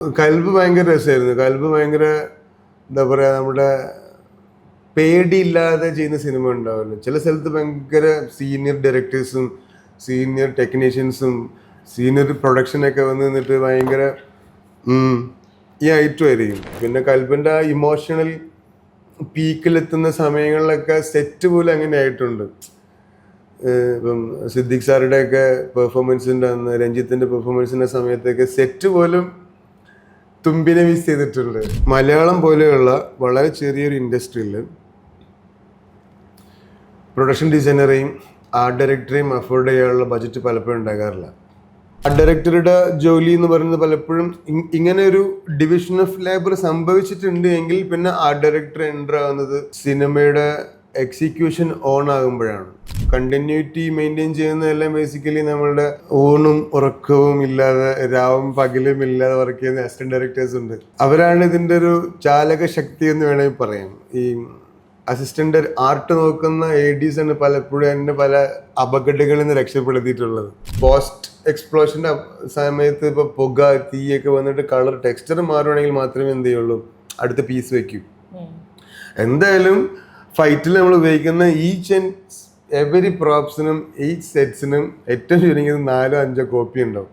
കൽബ് ഭയങ്കര രസമായിരുന്നു. കൽബ് ഭയങ്കര എന്താ പറയാ നമ്മുടെ പേടിയില്ലാതെ ചെയ്യുന്ന സിനിമ ഉണ്ടാവുമല്ലോ. ചില സ്ഥലത്ത് ഭയങ്കര സീനിയർ ഡയറക്ടേഴ്സും സീനിയർ ടെക്നീഷ്യൻസും സീനിയർ പ്രൊഡക്ഷനൊക്കെ വന്ന് നിന്നിട്ട് ഭയങ്കര ഈ ഐറ്റം ആയിരിക്കും പിന്നെ കൽബിന്റെ ആ ഇമോഷണൽ പീക്കിലെത്തുന്ന സമയങ്ങളിലൊക്കെ സെറ്റ് പോലും അങ്ങനെ ആയിട്ടുണ്ട്. ഇപ്പം സിദ്ദിഖ് സാറുടെയൊക്കെ പെർഫോമൻസിന്റെ അന്ന് രഞ്ജിത്തിന്റെ പെർഫോമൻസിന്റെ സമയത്തൊക്കെ സെറ്റ് പോലും തുമ്പിനെ മിസ് ചെയ്തിട്ടുണ്ട്. മലയാളം പോലെയുള്ള വളരെ ചെറിയൊരു ഇൻഡസ്ട്രിയിൽ പ്രൊഡക്ഷൻ ഡിസൈനറെയും ആർട്ട് ഡയറക്ടറെയും അഫോർഡ് ചെയ്യാനുള്ള ബജറ്റ് പലപ്പോഴും ഉണ്ടാകാറില്ല. ആർട്ട് ഡയറക്ടറുടെ ജോലി എന്ന് പറയുന്നത് പലപ്പോഴും ഇങ്ങനെ ഒരു ഡിവിഷൻ ഓഫ് ലേബർ സംഭവിച്ചിട്ടുണ്ട് എങ്കിൽ പിന്നെ ആർട്ട് ഡയറക്ടർ എന്റർ ആകുന്നത് സിനിമയുടെ എക്സിക്യൂഷൻ ഓൺ ആകുമ്പോഴാണ്. കണ്ടിന്യൂറ്റി മെയിന്റെയിൻ ചെയ്യുന്നതെല്ലാം ബേസിക്കലി നമ്മളുടെ ഊണും ഉറക്കവും ഇല്ലാതെ രാവും പകലും ഇല്ലാതെ വർക്ക് ചെയ്യുന്ന അസിസ്റ്റന്റ് ഡയറക്ടേഴ്സ് ഉണ്ട്. അവരാണ് ഇതിന്റെ ഒരു ചാലക ശക്തി എന്ന് വേണമെങ്കിൽ പറയാം. ഈ അസിസ്റ്റന്റ് ആർട്ട് നോക്കുന്ന എ ഡീസ് ആണ് പലപ്പോഴും എന്നെ പല അപകടങ്ങളിൽ നിന്ന് രക്ഷപ്പെടുത്തിയിട്ടുള്ളത്. പോസ്റ്റ് എക്സ്പ്ലോഷന്റെ സമയത്ത് ഇപ്പോൾ പുക തീയൊക്കെ വന്നിട്ട് കളർ ടെക്സ്ചർ മാറുവാണെങ്കിൽ മാത്രമേ എന്ത് ചെയ്യുള്ളൂ? അടുത്ത പീസ് വെക്കൂ. എന്തായാലും ഫൈറ്റിൽ നമ്മൾ ഉപയോഗിക്കുന്ന ഈച്ച് ആൻഡ് എവരി പ്രോപ്സിനും ഈച്ച് സെറ്റ്സിനും ഏറ്റവും ചുരുങ്ങിയത് നാലോ അഞ്ചോ കോപ്പി ഉണ്ടാവും.